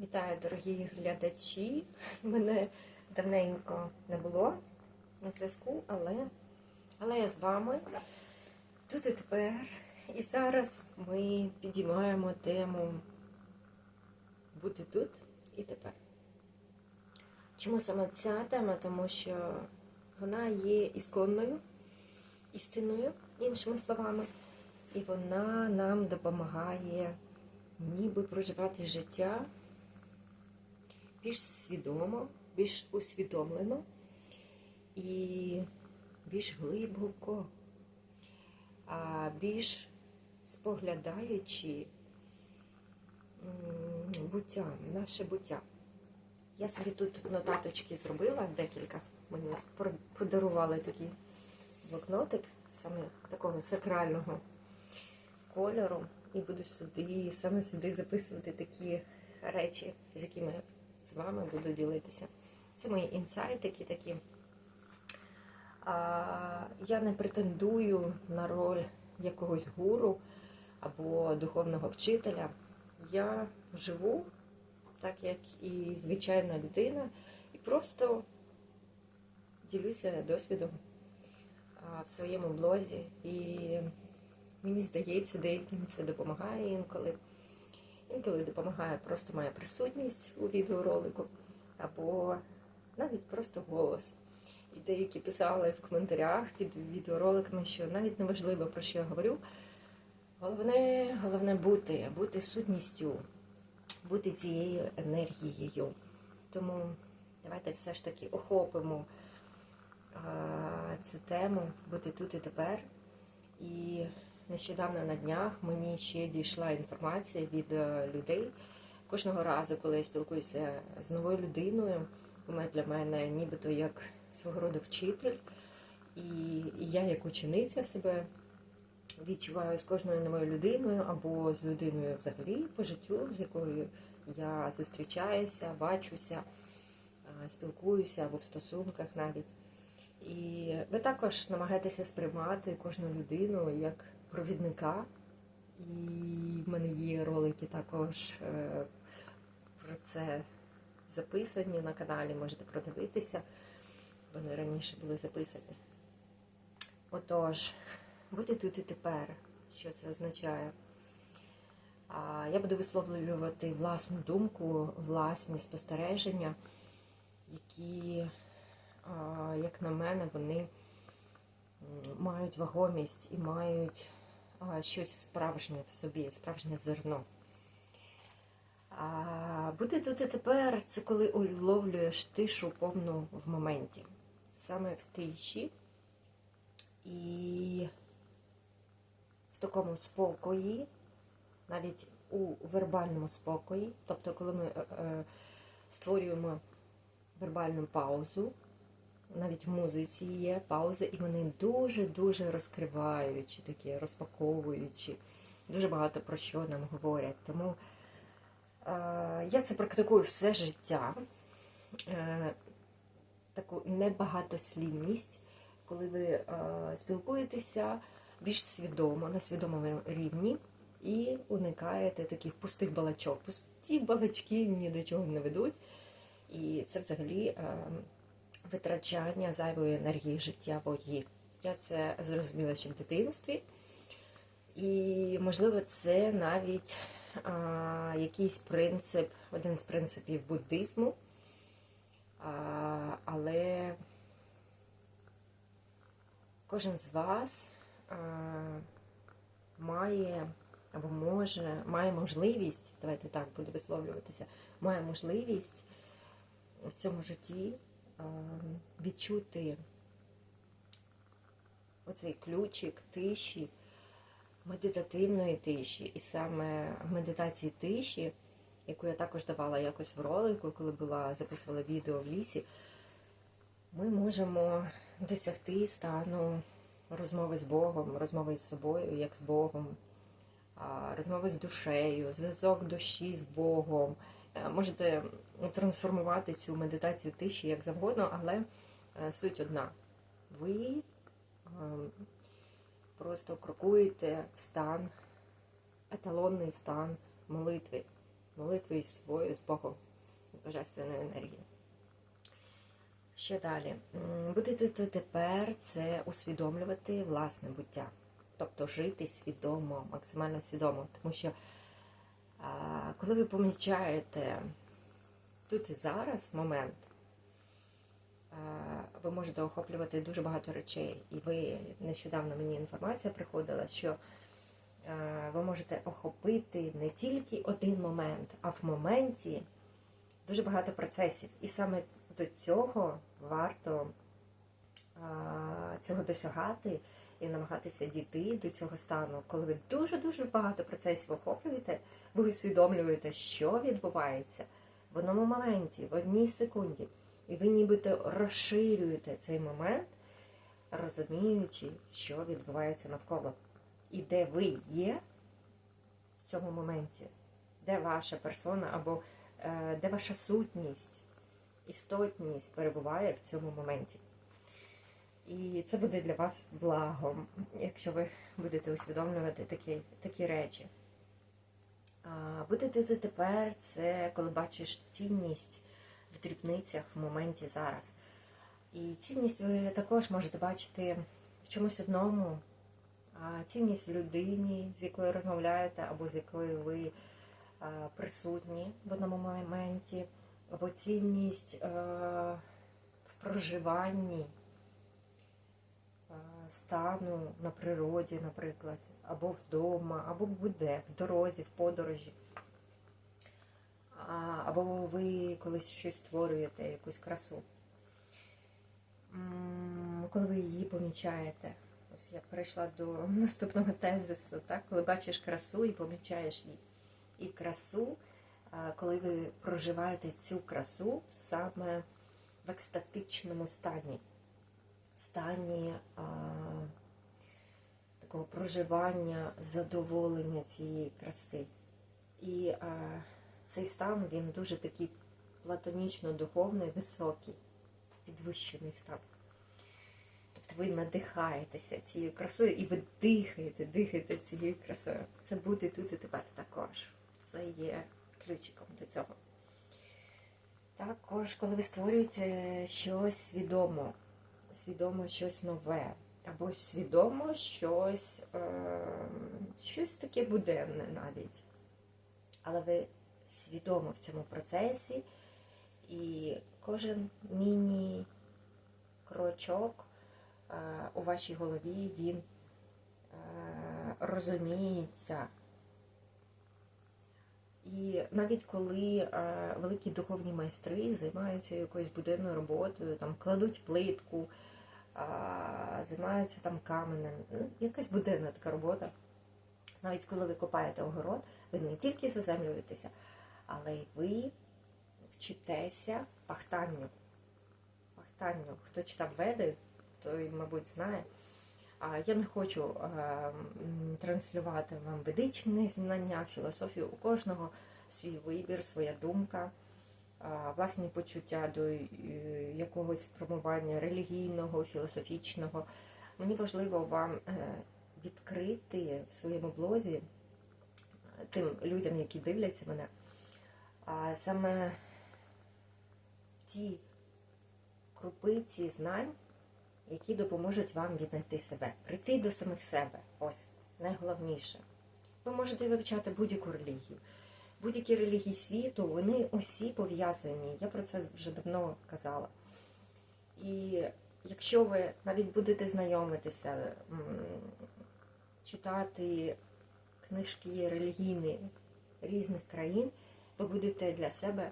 Вітаю, дорогі глядачі. Мене давненько не було на зв'язку, але, але я з вами тут і тепер. І зараз ми підіймаємо тему бути тут і тепер. Чому саме ця тема? Тому що вона є ісконною, істинною, іншими словами, і вона нам допомагає ніби проживати життя більш свідомо, більш усвідомлено і більш глибоко, більш споглядаючи буття, наше буття. Я собі тут нотаточки зробила декілька. Мені подарували такий блокнотик, саме такого сакрального кольору. І буду сюди, саме сюди записувати такі речі, з якими з вами буду ділитися. Це мої інсайтики такі. Я не претендую на роль якогось гуру або духовного вчителя. Я живу так, як і звичайна людина, і просто ділюся досвідом в своєму блозі. І мені здається, деяким це допомагає інколи. Інколи допомагає просто моя присутність у відеоролику, або навіть просто голос. І деякі писали в коментарях під відеороликами, що навіть неважливо, про що я говорю. Головне, головне бути, бути сутністю, бути цією енергією. Тому давайте все ж таки охопимо а, цю тему, бути тут і тепер. І нещодавно на днях мені ще дійшла інформація від е, людей. Кожного разу, коли я спілкуюся з новою людиною, вона для мене нібито як свого роду вчитель, і я, як учениця, себе відчуваю з кожною новою людиною або з людиною взагалі по життю, з якою я зустрічаюся, бачуся, спілкуюся або в стосунках навіть. І ви також намагаєтеся сприймати кожну людину як провідника. І в мене є ролики також е, про це записані на каналі, можете продивитися. Вони раніше були записані. Отож, бути тут і тепер. Що це означає? Я буду висловлювати власну думку, власні спостереження, які як на мене, вони мають вагомість і мають щось справжнє в собі, справжнє зерно. А бути тут і тепер це коли уловлюєш тишу повну в моменті. Саме в тиші і в такому спокої, навіть у вербальному спокої, тобто, коли ми е, е, створюємо вербальну паузу, навіть в музиці є паузи, і вони дуже-дуже розкриваючі, такі розпаковуючі, дуже багато про що нам говорять. Тому е, я це практикую все життя, е, таку небагатослівність, коли ви е, спілкуєтеся більш свідомо, на свідомому рівні. І уникаєте таких пустих балачок. Пусті балачки ні до чого не ведуть. І це взагалі е, витрачання зайвої енергії життєвої. Я це зрозуміла ще в дитинстві. І, можливо, це навіть а, якийсь принцип, один з принципів буддизму. А, але кожен з вас а, має або може, має можливість, давайте так буду висловлюватися, має можливість в цьому житті відчути оцей ключик тиші, медитативної тиші, і саме медитації тиші, яку я також давала якось в ролику, коли була записувала відео в лісі, ми можемо досягти стану розмови з Богом, розмови з собою, як з Богом, розмови з душею, зв'язок душі з Богом. Е, Можете трансформувати цю медитацію тиші як завгодно, але е, суть одна. Ви ем, просто крокуєте стан, еталонний стан молитви. молитвою з собою, з Богом, з божественною енергією. Що далі? Тут і тепер це усвідомлювати власне буття. Тобто жити свідомо, максимально свідомо. Тому що коли ви помічаєте тут і зараз момент, ви можете охоплювати дуже багато речей. І ви нещодавно мені інформація приходила, що ви можете охопити не тільки один момент, а в моменті дуже багато процесів. І саме до цього варто цього досягати і намагатися дійти до цього стану, коли ви дуже-дуже багато процесів охоплюєте, ви усвідомлюєте, що відбувається в одному моменті, в одній секунді. І ви нібито розширюєте цей момент, розуміючи, що відбувається навколо. І де ви є в цьому моменті, де ваша персона або е, де ваша сутність, істотність перебуває в цьому моменті. І це буде для вас благом, якщо ви будете усвідомлювати такі, такі речі. Будете тепер це коли бачиш цінність в дрібницях в моменті зараз. І цінність ви також можете бачити в чомусь одному, цінність в людині, з якою розмовляєте, або з якою ви присутні в одному моменті, або цінність в проживанні стану на природі, наприклад, або вдома, або буде, в дорозі, в подорожі. Або ви колись щось створюєте, якусь красу. Коли ви її помічаєте. Ось я перейшла до наступного тезису, так? коли бачиш красу і помічаєш її. І красу, коли ви проживаєте цю красу саме в екстатичному стані, стані а, такого проживання, задоволення цієї краси. І а, цей стан він дуже такий платонічно-духовний, високий, підвищений стан. Тобто ви надихаєтеся цією красою і ви дихаєте, дихаєте цією красою. Це буде тут і тепер також. Це є ключиком до цього. Також, коли ви створюєте щось свідомо, свідомо щось нове, або свідомо щось, е, щось таке буденне навіть. Але ви свідомо в цьому процесі, і кожен міні-крочок е, у вашій голові він е, розуміється. І навіть коли е, великі духовні майстри займаються якоюсь буденною роботою, там кладуть плитку, займаються там каменем, ну, якась буденна така робота. Навіть коли ви копаєте огород, ви не тільки заземлюєтеся, але й ви вчитеся пахтанню. Пахтанню. Хто читав веди, той, мабуть, знає. Я не хочу е, транслювати вам ведичні знання, філософію. У кожного свій вибір, своя думка, власні почуття до е, якогось спрямування релігійного, філософічного. Мені важливо вам е, відкрити в своєму блозі е, тим людям, які дивляться мене, саме ті крупиці знань, які допоможуть вам віднайти себе, прийти до самих себе. Ось найголовніше. Ви можете вивчати будь-яку релігію. Будь-які релігії світу, вони усі пов'язані. Я про це вже давно казала. І якщо ви навіть будете знайомитися, читати книжки релігійні різних країн, ви будете для себе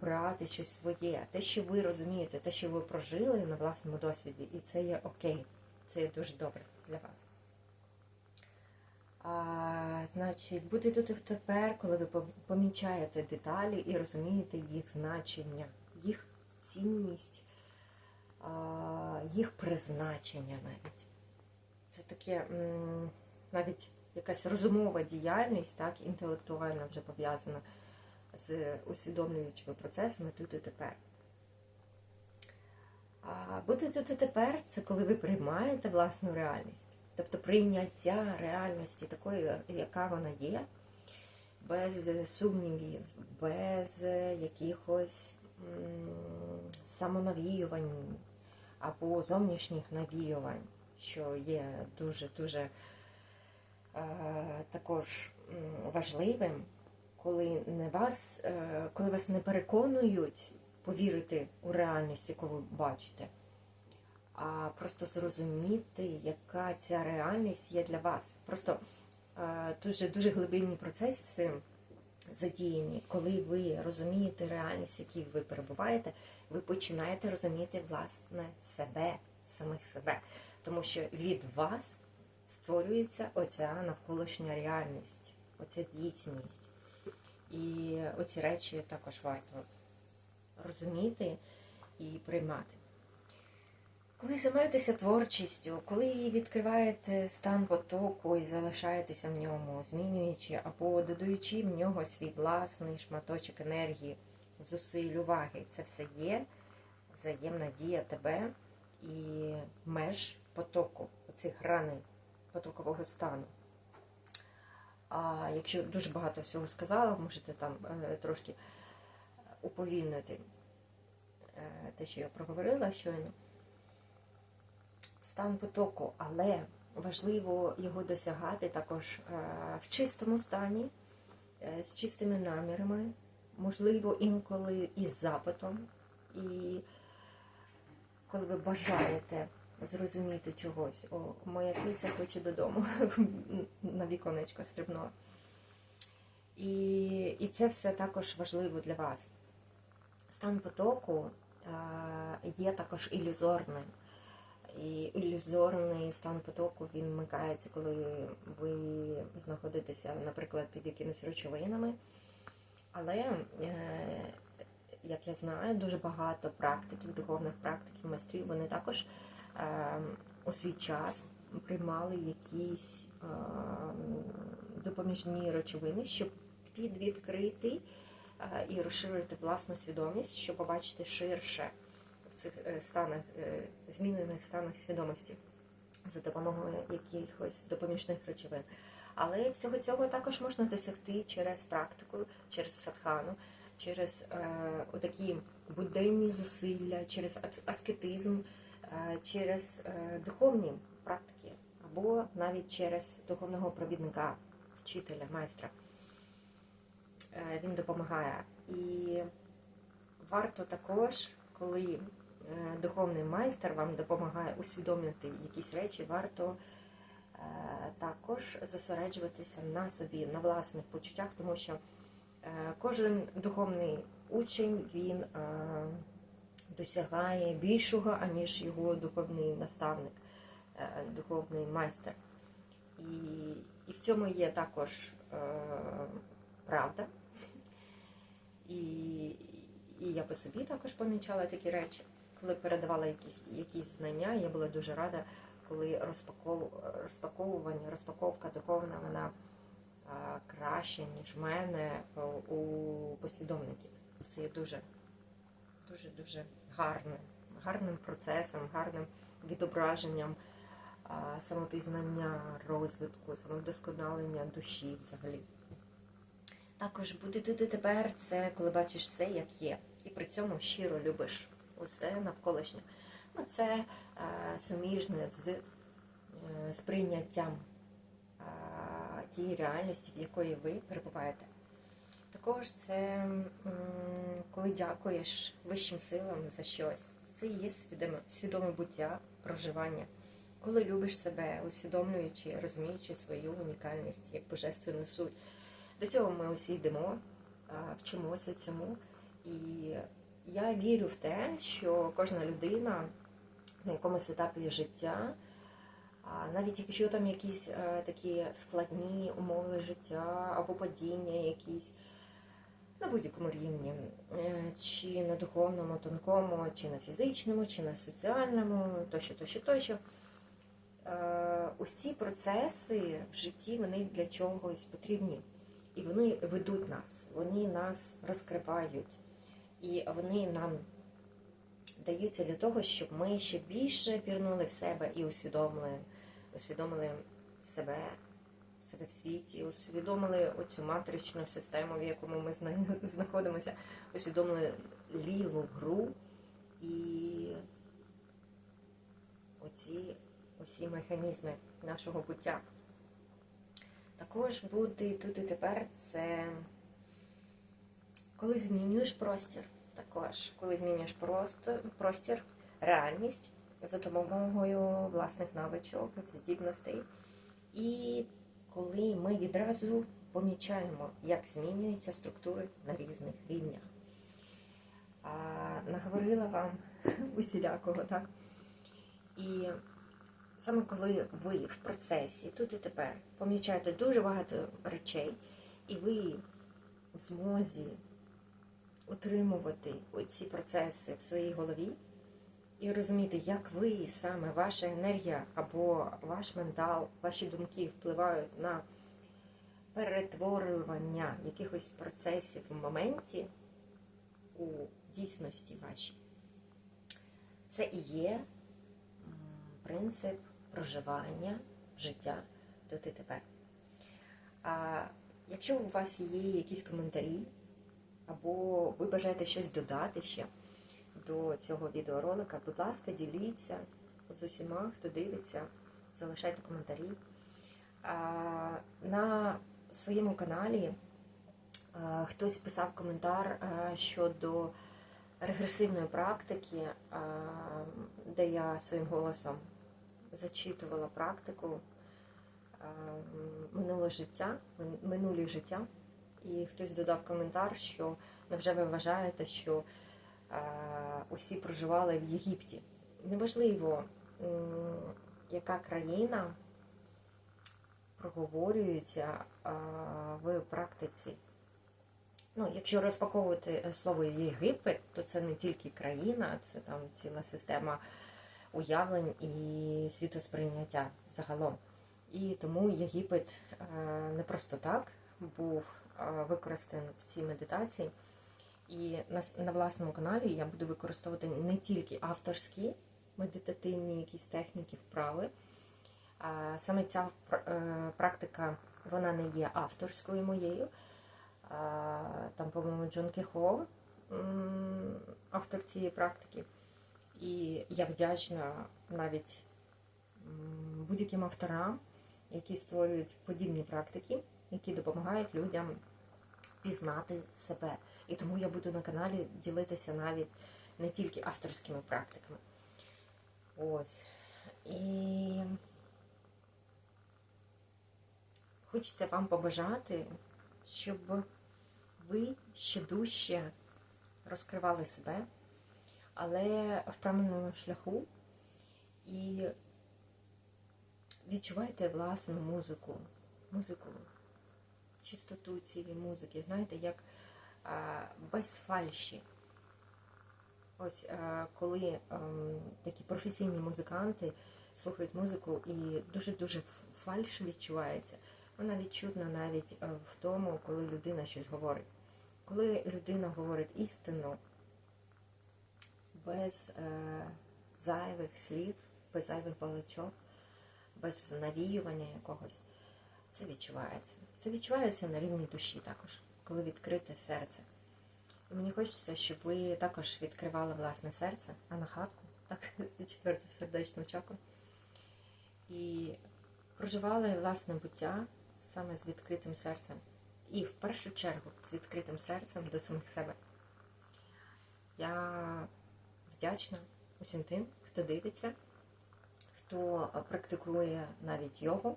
брати щось своє, те, що ви розумієте, те, що ви прожили на власному досвіді, і це є окей, це є дуже добре для вас. А, Значить, буде тут тепер, коли ви помічаєте деталі і розумієте їх значення, їх цінність, а, їх призначення навіть. Це таке навіть якась розумова діяльність, так, інтелектуальна вже пов'язана з усвідомлюючими процесами тут і тепер. А бути тут і тепер це коли ви приймаєте власну реальність. Тобто прийняття реальності такою, яка вона є, без сумнівів, без якихось самонавіювань або зовнішніх навіювань, що є дуже-дуже е, також важливим, коли не вас, е, коли вас не переконують повірити у реальність, яку ви бачите, а просто зрозуміти, яка ця реальність є для вас. Просто е, дуже дуже глибинні процеси задіяні, коли ви розумієте реальність, в якій ви перебуваєте, ви починаєте розуміти власне себе, самих себе, тому що від вас створюється оця навколишня реальність, оця дійсність. І оці речі також варто розуміти і приймати. Коли займаєтеся творчістю, коли відкриваєте стан потоку і залишаєтеся в ньому, змінюючи або додаючи в нього свій власний шматочок енергії, зусиль, уваги, це все є взаємна дія тебе і меж потоку, оцих граней потокового стану. А якщо дуже багато всього сказала, можете там е, трошки уповільнити е, те, що я проговорила щойно. Стан потоку, але важливо його досягати також е, в чистому стані, е, з чистими намірами, можливо, інколи із запитом. І коли ви бажаєте зрозуміти чогось, о, моя киця хоче додому, на віконечко стрибнула. І, і це все також важливо для вас. Стан потоку е, є також ілюзорним. І ілюзорний стан потоку він вмикається, коли ви знаходитеся, наприклад, під якимись речовинами. Але, е, як я знаю, дуже багато практиків, духовних практиків, майстрів, вони також е, у свій час приймали якісь е, допоміжні речовини, щоб підвідкрити і розширити власну свідомість, щоб побачити ширше цих станах, змінених станах свідомості за допомогою якихось допоміжних речовин. Але всього цього також можна досягти через практику, через садхану, через е, отакі буденні зусилля, через аскетизм, е, через е, духовні практики, або навіть через духовного провідника, вчителя, майстра. Е, він допомагає. І варто також, коли духовний майстер вам допомагає усвідомити якісь речі, варто також зосереджуватися на собі, на власних почуттях, тому що кожен духовний учень він досягає більшого, аніж його духовний наставник, духовний майстер. І, і в цьому є також правда. І, і я по собі також помічала такі речі коли передавала які, якісь знання, я була дуже рада, коли розпаков, розпаковування, розпаковка духовна, вона а, краща, ніж в мене у послідовників. Це є дуже дуже дуже гарним, гарним процесом, гарним відображенням самопізнання, розвитку, самовдосконалення душі взагалі. Також буде тепер це, коли бачиш все, як є, і при цьому щиро любиш усе навколишнє. Ну, Це е, суміжне з е, сприйняттям е, тієї реальності, в якої ви перебуваєте. Також це коли дякуєш вищим силам за щось. Це і є свідоме, свідоме буття, проживання. Коли любиш себе, усвідомлюючи, розуміючи свою унікальність як божественну суть. До цього ми усі йдемо, вчимося цьому. І я вірю в те, що кожна людина на якомусь етапі життя, навіть якщо там якісь е, такі складні умови життя або падіння якісь на будь-якому рівні, е, чи на духовному, тонкому, чи на фізичному, чи на соціальному, тощо, тощо, тощо. Е, усі процеси в житті вони для чогось потрібні. І вони ведуть нас, вони нас розкривають. І вони нам даються для того, щоб ми ще більше пірнули в себе і усвідомили, усвідомили себе, себе в світі, усвідомили оцю матричну систему, в якому ми знаходимося, усвідомили лілу гру і оці усі механізми нашого буття. Також бути тут і тепер це коли змінюєш простір, також коли змінюєш простір, простір реальність за допомогою власних навичок, здібностей. І коли ми відразу помічаємо, як змінюються структури на різних рівнях. А, наговорила вам усілякого, так? І саме коли ви в процесі тут і тепер помічаєте дуже багато речей, і ви в змозі утримувати ці процеси в своїй голові і розуміти, як ви саме ваша енергія або ваш ментал, ваші думки впливають на перетворювання якихось процесів в моменті у дійсності вашій. Це і є принцип проживання життя тут і тепер. А якщо у вас є якісь коментарі, або ви бажаєте щось додати ще до цього відеоролика, будь ласка, діліться з усіма, хто дивиться, залишайте коментарі. На своєму каналі хтось писав коментар щодо регресивної практики, де я своїм голосом зачитувала практику минуле життя, минулі життя. І хтось додав коментар, що невже ви вважаєте, що а, усі проживали в Єгипті? Неважливо, м, яка країна проговорюється а, в практиці. Ну, якщо розпаковувати е, слово Єгипет, то це не тільки країна, це там ціла система уявлень і світосприйняття загалом. І тому Єгипет е, не просто так був е, в цій медитації. І на, на власному каналі я буду використовувати не тільки авторські медитативні якісь техніки, вправи. Саме ця е, практика вона не є авторською моєю. Там, по-моєму, Джон Кехо, автор цієї практики. І я вдячна навіть будь-яким авторам, які створюють подібні практики, які допомагають людям пізнати себе. І тому я буду на каналі ділитися навіть не тільки авторськими практиками. Ось. І хочеться вам побажати, щоб ви ще дужче розкривали себе, але в правильному шляху і відчувайте власну музику, музику, чистоту цієї музики, знаєте, як без фальші. Ось коли ем, такі професійні музиканти слухають музику і дуже-дуже фальш відчувається, вона відчутна навіть е, в тому, коли людина щось говорить. Коли людина говорить істину без е, зайвих слів, без зайвих балачок, без навіювання якогось, це відчувається. Це відчувається на рівні душі також, коли відкрите серце. І мені хочеться, щоб ви також відкривали власне серце, анахатку, так, четверту сердечну чакру, і проживали власне буття саме з відкритим серцем. І в першу чергу з відкритим серцем до самих себе. Я вдячна усім тим, хто дивиться, хто практикує навіть йогу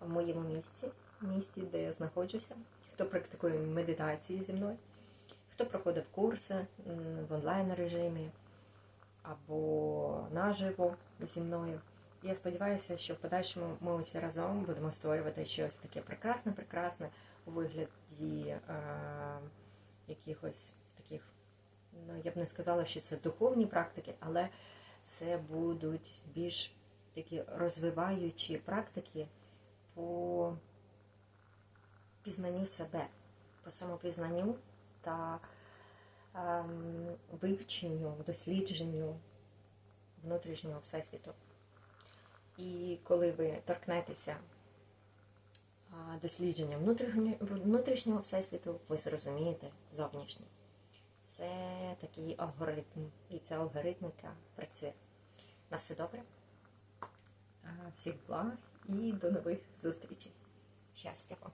в моєму місці, місті, де я знаходжуся, хто практикує медитації зі мною, хто проходив курси в онлайн режимі або наживо зі мною. Я сподіваюся, що в подальшому ми усі разом будемо створювати щось таке прекрасне, прекрасне у вигляді е, якихось таких, ну я б не сказала, що це духовні практики, але це будуть більш такі розвиваючі практики по пізнанню себе, по самопізнанню та ем, вивченню, дослідженню внутрішнього всесвіту. І коли ви торкнетеся дослідження внутрішнього всесвіту, ви зрозумієте зовнішнє. Це такий алгоритм, і ця алгоритмика працює. На все добре. Всіх благ і до нових зустрічей. Щастя вам!